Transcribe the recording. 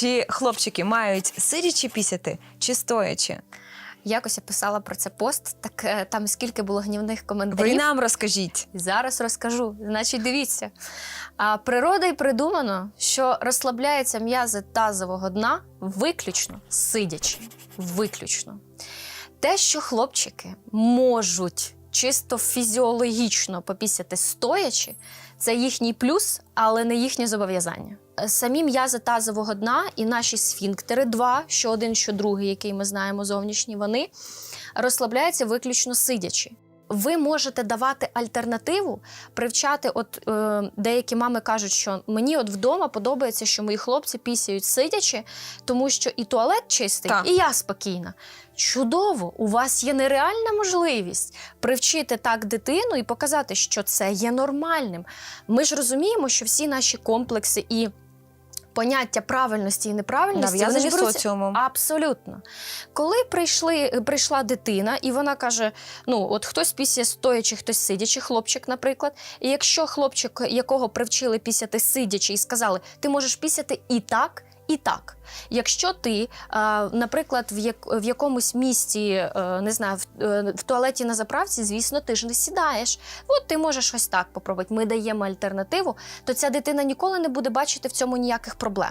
Чи хлопчики мають сидячи пісяти чи стоячи? Якось я писала про це пост, так е, там скільки було гнівних Ви коментарів. нам розкажіть. Зараз розкажу. Значить, дивіться. А, природою придумано, що розслабляються м'язи тазового дна виключно сидячи. Виключно. Те, що хлопчики можуть чисто фізіологічно попісяти стоячи, це їхній плюс, але не їхнє зобов'язання. Е, Самі м'язи тазового дна і наші сфінктери, два, що один, що другий, який ми знаємо зовнішні, вони розслабляються виключно сидячи. Ви можете давати альтернативу, привчати. От е, деякі мами кажуть, що мені от вдома подобається, що мої хлопці пісяють сидячи, тому що і туалет чистий, Так. і я спокійна. Чудово! У вас є нереальна можливість привчити так дитину і показати, що це є нормальним. Ми ж розуміємо, що всі наші комплекси і поняття правильності і неправильності вони беруться- соціумом. Абсолютно. Коли прийшли, прийшла дитина, і вона каже: ну, от хтось після стоячи, хтось сидячи, хлопчик, наприклад. І якщо хлопчик, якого привчили пісяти сидячи, і сказали, ти можеш пісяти і так. І так, якщо ти, наприклад, в, якомусь місці, е, не знаю, е, в туалеті на заправці, звісно, ти ж не сідаєш. От ти можеш ось так попробувати. Ми даємо альтернативу, то ця дитина ніколи не буде бачити в цьому ніяких проблем.